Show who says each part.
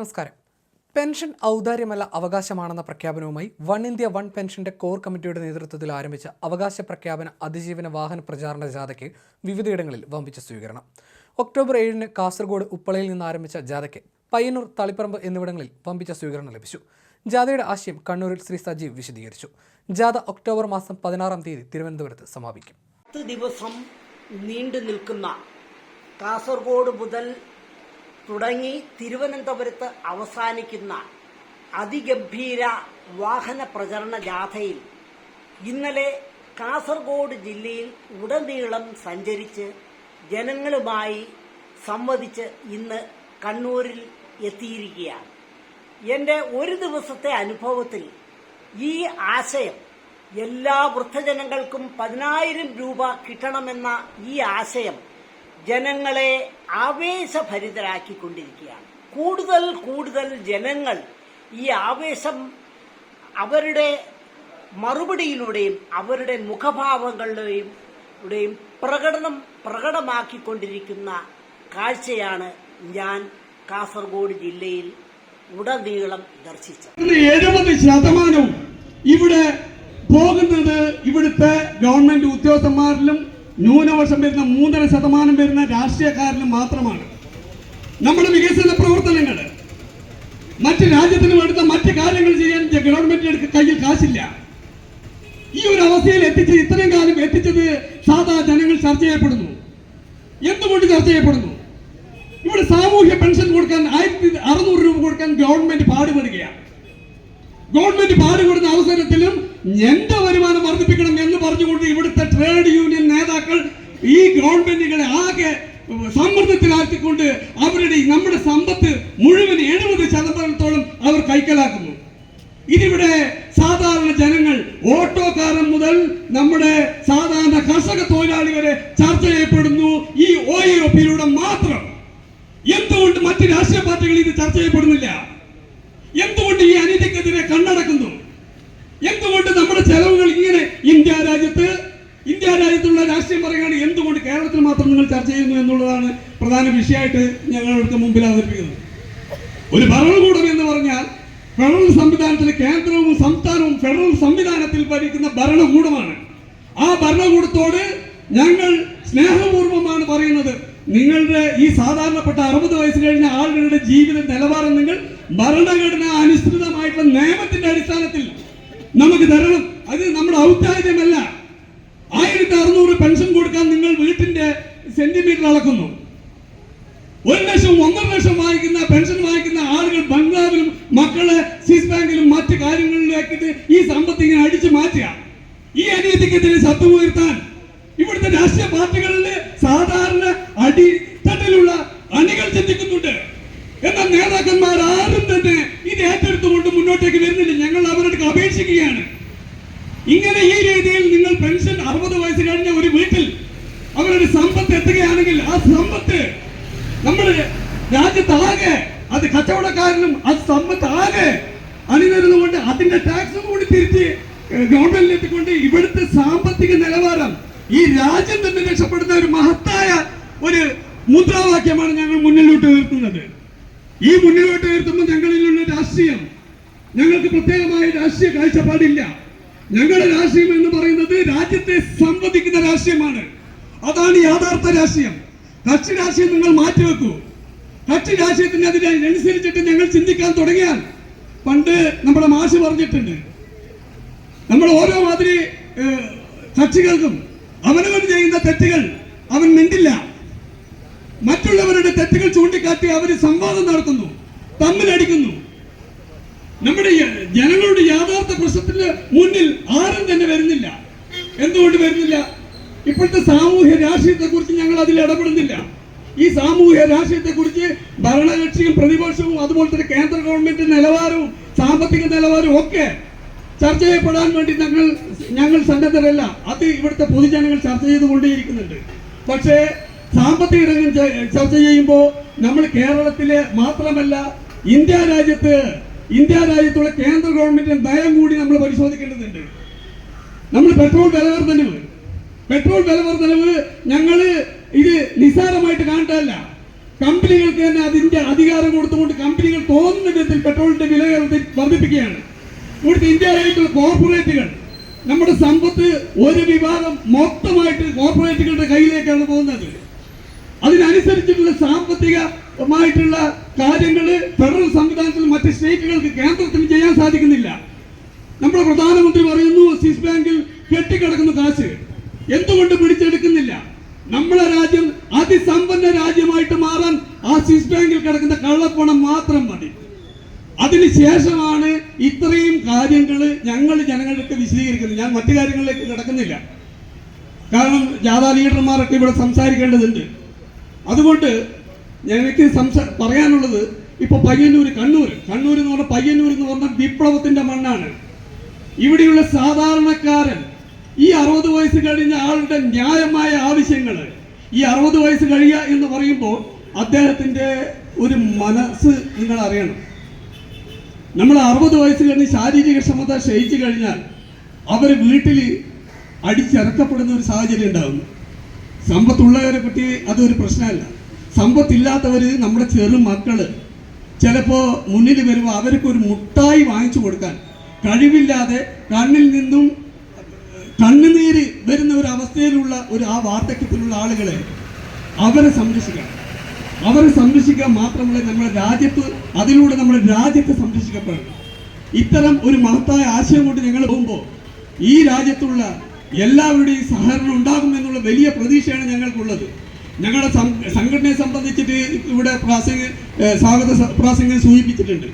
Speaker 1: നമസ്കാരം. പെൻഷൻ ഔദാര്യമല്ല അവകാശമാണെന്ന പ്രഖ്യാപനവുമായി വൺ ഇന്ത്യ വൺ പെൻഷന്റെ കോർ കമ്മിറ്റിയുടെ നേതൃത്വത്തിൽ ആരംഭിച്ച അവകാശ പ്രഖ്യാപന അതിജീവന വാഹന പ്രചാരണ ജാഥയ്ക്ക് വിവിധയിടങ്ങളിൽ വമ്പിച്ച സ്വീകരണം. ഒക്ടോബർ ഏഴിന് കാസർഗോഡ് ഉപ്പളയിൽ നിന്ന് ആരംഭിച്ച ജാഥയ്ക്ക് പയ്യന്നൂർ തളിപ്പറമ്പ് എന്നിവിടങ്ങളിൽ വമ്പിച്ച സ്വീകരണം ലഭിച്ചു. ജാഥയുടെ ആശയം കണ്ണൂരിൽ ശ്രീ സജീവ് വിശദീകരിച്ചു. ജാഥ ഒക്ടോബർ മാസം പതിനാറാം തീയതി തിരുവനന്തപുരത്ത് സമാപിക്കും.
Speaker 2: ദിവസം നീണ്ടു നിൽക്കുന്ന കാസർഗോഡ് മുതൽ തുടങ്ങി തിരുവനന്തപുരത്ത് അവസാനിക്കുന്ന അതിഗംഭീര വാഹന പ്രചരണ ജാഥയിൽ ഇന്നലെ കാസർഗോഡ് ജില്ലയിൽ ഉടനീളം സഞ്ചരിച്ച് ജനങ്ങളുമായി സംവദിച്ച് ഇന്ന് കണ്ണൂരിൽ എത്തിയിരിക്കുകയാണ്. എന്റെ ഒരു ദിവസത്തെ അനുഭവത്തിൽ ഈ ആശയം എല്ലാ വൃദ്ധജനങ്ങൾക്കും പതിനായിരം രൂപ കിട്ടണമെന്ന ഈ ആശയം ജനങ്ങളെ ആവേശഭരിതരാക്കിക്കൊണ്ടിരിക്കുകയാണ്. കൂടുതൽ കൂടുതൽ ജനങ്ങൾ ഈ ആവേശം അവരുടെ മറുപടിയിലൂടെയും അവരുടെ മുഖഭാവങ്ങളുടെയും യുടെയും പ്രകടനം പ്രകടമാക്കിക്കൊണ്ടിരിക്കുന്ന കാഴ്ചയാണ് ഞാൻ കാസർഗോഡ് ജില്ലയിൽ ഉടനീളം ദർശിച്ചത്.
Speaker 3: എഴുപത് ശതമാനവും ഇവിടെ പോകുന്നത് ഇവിടുത്തെ ഗവൺമെന്റ് ഉദ്യോഗസ്ഥന്മാരിലും ന്യൂനപക്ഷം വരുന്ന മൂന്നര ശതമാനം വരുന്ന രാഷ്ട്രീയക്കാരന് മാത്രമാണ്. നമ്മുടെ വികസന പ്രവർത്തനങ്ങൾ മറ്റ് രാജ്യത്തിന് എടുത്ത മറ്റ് കാര്യങ്ങൾ ചെയ്യാൻ ഗവൺമെന്റിന് കയ്യിൽ കാശില്ല. ഈ ഒരു അവസ്ഥയിൽ എത്തിച്ച് ഇത്രയും കാലം എത്തിച്ചത് സാധാ ജനങ്ങൾ ചർച്ച ചെയ്യപ്പെടുന്നു. എന്തുകൊണ്ട് ചർച്ച ചെയ്യപ്പെടുന്നു? ഇവിടെ സാമൂഹ്യ പെൻഷൻ കൊടുക്കാൻ ആയിരത്തി അറുന്നൂറ് രൂപ കൊടുക്കാൻ ഗവൺമെന്റ് പാടുപെടുകയാണ്. ഗവൺമെന്റ് പാടുപെടുന്ന അവസരത്തിലും എന്റെ വരുമാനം വർദ്ധിപ്പിക്കണം എന്ന് പറഞ്ഞുകൊണ്ട് ഇവിടുത്തെ ട്രേഡ് യൂണിയൻ നേതാക്കൾ ഈ ഗവൺമെന്റുകളെ ആകെ സമ്മർദ്ദത്തിലാക്കിക്കൊണ്ട് അവരുടെ നമ്മുടെ സമ്പത്ത് മുഴുവൻ എഴുപത് ശതമാനത്തോളം അവർ കൈക്കലാക്കുന്നു. ഇതിവിടെ സാധാരണ ജനങ്ങൾ ഓട്ടോക്കാരൻ മുതൽ നമ്മുടെ സാധാരണ കർഷക തൊഴിലാളി വരെ ചർച്ച ചെയ്യപ്പെടുന്നു ഈ ഒ മാത്രം. എന്തുകൊണ്ട് മറ്റ് രാഷ്ട്രീയ പാർട്ടികൾ ഇത് ചർച്ച ചെയ്യപ്പെടുന്നില്ല? എന്തുകൊണ്ട് ഈ അനീതിക്കെതിരെ കണ്ണടക്കുന്നു? എന്തുകൊണ്ട് നമ്മുടെ ചെലവുകൾ ഇങ്ങനെ ഇന്ത്യ രാജ്യത്ത് ഇന്ത്യ രാജ്യത്തുള്ള രാഷ്ട്രീയം പറയുകയാണ് എന്തുകൊണ്ട് കേരളത്തിൽ മാത്രം നിങ്ങൾ ചർച്ച ചെയ്യുന്നു എന്നുള്ളതാണ് പ്രധാന വിഷയമായിട്ട് ഞങ്ങൾക്ക് മുമ്പിൽ അവതരിപ്പിക്കുന്നത്. ഒരു ഭരണകൂടം എന്ന് പറഞ്ഞാൽ ഫെഡറൽ സംവിധാനത്തിൽ കേന്ദ്രവും സംസ്ഥാനവും ഫെഡറൽ സംവിധാനത്തിൽ ഭരിക്കുന്ന ഭരണകൂടമാണ്. ആ ഭരണകൂടത്തോട് ഞങ്ങൾ സ്നേഹപൂർവമാണ് പറയുന്നത്. നിങ്ങളുടെ ഈ സാധാരണപ്പെട്ട അറുപത് വയസ്സ് കഴിഞ്ഞ ആളുകളുടെ ജീവിത നിലവാരം നിങ്ങൾ ഭരണഘടന അനുസൃതമായിട്ടുള്ള നിയമത്തിന്റെ അടിസ്ഥാനത്തിൽ നമുക്ക് തരണം. ഔദ്യോഗികമല്ല ആയിരത്തി അറുന്നൂറ് പെൻഷൻ കൊടുക്കാൻ നിങ്ങൾ വീട്ടിന്റെ സെന്റിമീറ്റർ അളക്കുന്നു. ഒരു ലക്ഷം ഒന്നര ലക്ഷം വാങ്ങിക്കുന്ന പെൻഷൻ വാങ്ങിക്കുന്ന ആളുകൾ ബംഗ്ലാവിലും മക്കളെ സ്വിസ് ബാങ്കിലും മറ്റു കാര്യങ്ങളിലേക്കിട്ട് ഈ സമ്പത്ത് ഇങ്ങനെ അടിച്ചു മാറ്റുക. ഈ അനീതിക്കെതിരെ ശബ്ദമുയർത്താൻ ഇവിടുത്തെ രാഷ്ട്രീയ പാർട്ടികളിൽ സാധാരണ അടിത്തട്ടിലുള്ള അണികൾ ചിന്തിക്കുന്നുണ്ട് എന്നാൽ നേതാക്കന്മാർ ആരും തന്നെ ഇത് ഏറ്റെടുത്തുകൊണ്ട് മുന്നോട്ടേക്ക് വരുന്നില്ല ഞങ്ങൾ അവരുടെ അപേക്ഷിക്കുകയാണ് ഇങ്ങനെ ഈ രീതിയിൽ നിങ്ങൾ പെൻഷൻ അറുപത് വയസ്സ് കഴിഞ്ഞ ഒരു വീട്ടിൽ അവരുടെ സമ്പത്ത് എത്തുകയാണെങ്കിൽ ആ സമ്പത്ത് നമ്മുടെ രാജ്യത്താകെ അത് കച്ചവടക്കാരനും ആ സമ്പത്ത് ആകെ അണിനിരുന്നുകൊണ്ട് അതിന്റെ ടാക്സും കൂടി തിരിച്ച് ഗവൺമെന്റിൽ എത്തിക്കൊണ്ട് ഇവിടുത്തെ സാമ്പത്തിക നിലവാരം ഈ രാജ്യം തന്നെ രക്ഷപ്പെടുന്ന ഒരു മഹത്തായ ഒരു മുദ്രാവാക്യമാണ് ഞങ്ങൾ മുന്നിലോട്ട് ഉയർത്തുന്നത്. ഈ മുന്നിലോട്ട് ഉയർത്തുമ്പോൾ ഞങ്ങളിലുള്ള രാഷ്ട്രീയം ഞങ്ങൾക്ക് പ്രത്യേകമായ രാഷ്ട്രീയ കാഴ്ചപ്പാടില്ല. ഞങ്ങളുടെ രാഷ്ട്രീയം എന്ന് പറയുന്നത് രാജ്യത്തെ സംവദിക്കുന്ന രാഷ്ട്രീയമാണ്. അതാണ് യാഥാർത്ഥ രാഷ്ട്രീയം. കക്ഷി രാഷ്ട്രീയം നിങ്ങൾ മാറ്റിവെക്കൂ. കക്ഷി രാഷ്ട്രീയത്തിന് അതിനനുസരിച്ചിട്ട് ഞങ്ങൾ ചിന്തിക്കാൻ തുടങ്ങിയാൽ പണ്ട് നമ്മുടെ മാഷ് പറഞ്ഞിട്ടുണ്ട്. നമ്മൾ ഓരോ മാതിരി കക്ഷികൾക്കും അവനവൻ ചെയ്യുന്ന തെറ്റുകൾ അവൻ മിണ്ടില്ല. മറ്റുള്ളവരുടെ തെറ്റുകൾ ചൂണ്ടിക്കാട്ടി അവർ സംവാദം നടത്തുന്നു തമ്മിലടിക്കുന്നു. നമ്മുടെ ജനങ്ങളുടെ യാഥാർത്ഥ പ്രശ്നത്തിന് മുന്നിൽ ആരും തന്നെ വരുന്നില്ല. എന്തുകൊണ്ട് വരുന്നില്ല? ഇപ്പോഴത്തെ സാമൂഹ്യ രാഷ്ട്രീയത്തെ കുറിച്ച് ഞങ്ങൾ അതിൽ ഇടപെടുന്നില്ല. ഈ സാമൂഹ്യ രാഷ്ട്രീയത്തെ കുറിച്ച് ഭരണകക്ഷിയും പ്രതിപക്ഷവും അതുപോലെ തന്നെ കേന്ദ്ര ഗവൺമെന്റ് നിലവാരവും സാമ്പത്തിക നിലവാരവും ഒക്കെ ചർച്ച ചെയ്യപ്പെടാൻ വേണ്ടി ഞങ്ങൾ ഞങ്ങൾ സന്നദ്ധരല്ല. അത് ഇവിടുത്തെ പൊതുജനങ്ങൾ ചർച്ച ചെയ്തുകൊണ്ടേയിരിക്കുന്നുണ്ട്. പക്ഷേ സാമ്പത്തിക രംഗം ചർച്ച ചെയ്യുമ്പോൾ നമ്മൾ കേരളത്തിലെ മാത്രമല്ല ഇന്ത്യ രാജ്യത്ത് ഇന്ത്യ രാജ്യത്തുള്ള കേന്ദ്ര ഗവൺമെന്റിന്റെ നയം കൂടി നമ്മൾ പരിശോധിക്കേണ്ടതുണ്ട്. നമ്മൾ പെട്രോൾ വില വർധനവ്. പെട്രോൾ വില വർധനവ് ഞങ്ങൾ ഇത് നിസ്സാരമായിട്ട് കാണണ്ടല്ല കമ്പനികൾക്ക് തന്നെ അതിന്റെ അധികാരം കൊടുത്തുകൊണ്ട് കമ്പനികൾ തോന്നുന്ന വിധത്തിൽ പെട്രോളിന്റെ വില വർദ്ധി- വർദ്ധിപ്പിക്കുകയാണ് ഇവിടുത്തെ ഇന്ത്യ രാജ്യത്തുള്ള കോർപ്പറേറ്റുകൾ നമ്മുടെ സമ്പത്ത് ഒരു വിഭാഗം മൊത്തമായിട്ട് കോർപ്പറേറ്റുകളുടെ കയ്യിലേക്കാണ് പോകുന്നത്. അതിനനുസരിച്ചിട്ടുള്ള സാമ്പത്തികമായിട്ടുള്ള കാര്യങ്ങൾ ഫെഡറൽ സംവിധാനത്തിൽ മറ്റ് സ്റ്റേറ്റുകൾക്ക് കേന്ദ്രത്തിന് ചെയ്യാൻ സാധിക്കുന്നില്ല. നമ്മുടെ പ്രധാനമന്ത്രി പറയുന്നു സ്വിസ് ബാങ്കിൽ കെട്ടിക്കിടക്കുന്ന കാശ് എന്തുകൊണ്ട് പിടിച്ചെടുക്കുന്നില്ല? നമ്മളെ രാജ്യം അതിസമ്പന്ന രാജ്യമായിട്ട് മാറാൻ ആ സ്വിസ് ബാങ്കിൽ കിടക്കുന്ന കള്ളപ്പണം മാത്രം മതി. അതിനുശേഷമാണ് ഇത്രയും കാര്യങ്ങൾ ഞങ്ങൾ ജനങ്ങൾക്ക് വിശദീകരിക്കുന്നത്. ഞാൻ മറ്റു കാര്യങ്ങളിലേക്ക് കിടക്കുന്നില്ല. കാരണം ജാഥാ ലീഡർമാരൊക്കെ ഇവിടെ സംസാരിക്കേണ്ടതുണ്ട്. അതുകൊണ്ട് എനിക്ക് സംസാ പറയാനുള്ളത് ഇപ്പൊ പയ്യന്നൂർ കണ്ണൂർ കണ്ണൂർ എന്ന് പറഞ്ഞാൽ പയ്യന്നൂർ എന്ന് പറഞ്ഞാൽ വിപ്ലവത്തിന്റെ മണ്ണാണ്. ഇവിടെയുള്ള സാധാരണക്കാരൻ ഈ അറുപത് വയസ്സ് കഴിഞ്ഞ ആളുടെ ന്യായമായ ആവശ്യങ്ങൾ ഈ അറുപത് വയസ്സ് കഴിയുക എന്ന് പറയുമ്പോൾ അദ്ദേഹത്തിന്റെ ഒരു മനസ്സ് നിങ്ങൾ അറിയണം. നമ്മൾ അറുപത് വയസ്സ് കഴിഞ്ഞ് ശാരീരിക ക്ഷമത ക്ഷയിച്ചു കഴിഞ്ഞാൽ അവർ വീട്ടിൽ അടിച്ചിറക്കപ്പെടുന്ന ഒരു സാഹചര്യം ഉണ്ടാകുന്നു. സമ്പത്തുള്ളവരെ പറ്റി അതൊരു പ്രശ്നമല്ല. സമ്പത്തില്ലാത്തവർ നമ്മുടെ ചെറു മക്കൾ. ചിലപ്പോൾ മുന്നിൽ വരുമ്പോൾ അവർക്ക് ഒരു മുട്ടായി വാങ്ങിച്ചു കൊടുക്കാൻ കഴിവില്ലാതെ കണ്ണിൽ നിന്നും കണ്ണുനീര് വരുന്ന ഒരു അവസ്ഥയിലുള്ള ഒരു ആ വാർദ്ധക്യത്തിലുള്ള ആളുകളെ അവരെ സംരക്ഷിക്കാം അവരെ സംരക്ഷിക്കാൻ മാത്രമല്ല നമ്മുടെ രാജ്യത്ത് അതിലൂടെ നമ്മുടെ രാജ്യത്തെ സംരക്ഷിക്കപ്പെടണം. ഇത്തരം ഒരു മഹത്തായ ആശയം കൊണ്ട് ഞങ്ങൾ പോകുമ്പോൾ ഈ രാജ്യത്തുള്ള എല്ലാവരുടെയും സഹകരണം ഉണ്ടാകുമെന്നുള്ള വലിയ പ്രതീക്ഷയാണ് ഞങ്ങൾക്കുള്ളത്. ഞങ്ങളുടെ സംഘടനയെ സംബന്ധിച്ചിട്ട് ഇവിടെ പ്രാസംഗ സ്വാഗത പ്രാസംഗം സൂചിപ്പിച്ചിട്ടുണ്ട്.